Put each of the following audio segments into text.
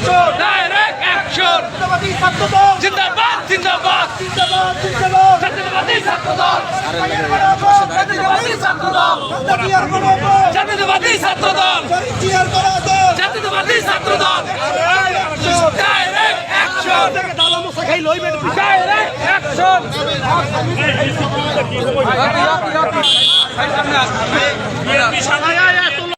action direct action জিন্দাবাদী ছাত্রদল জিন্দাবাদ জিন্দাবাদ জিন্দাবাদ জিন্দাবাদ জাতীয়তাবাদী ছাত্রদল জাতীয়তাবাদী Chhatradal Jatiyatabadi Chhatradal Jatiyatabadi Chhatradal direct action direct action আয় আয় আয়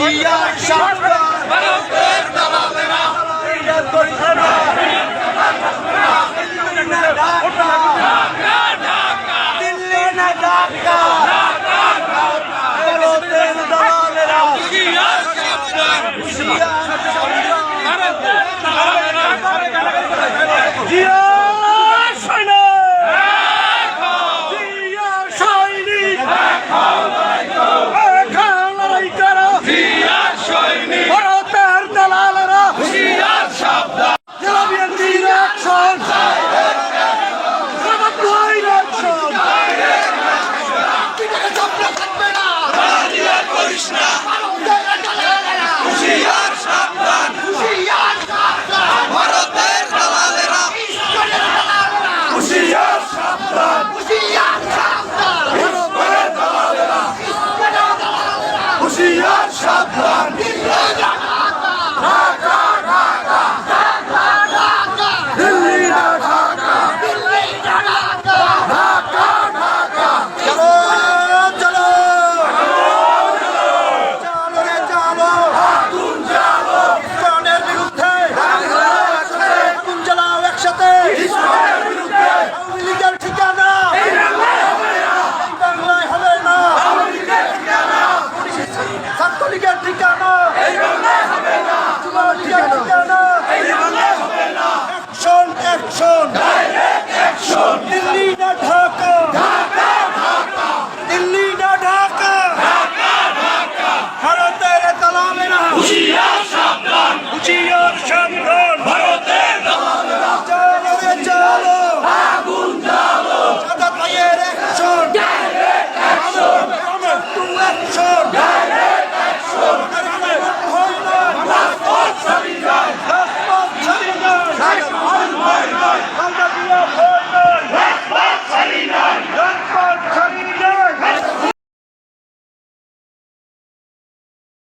জিয়ার সরকার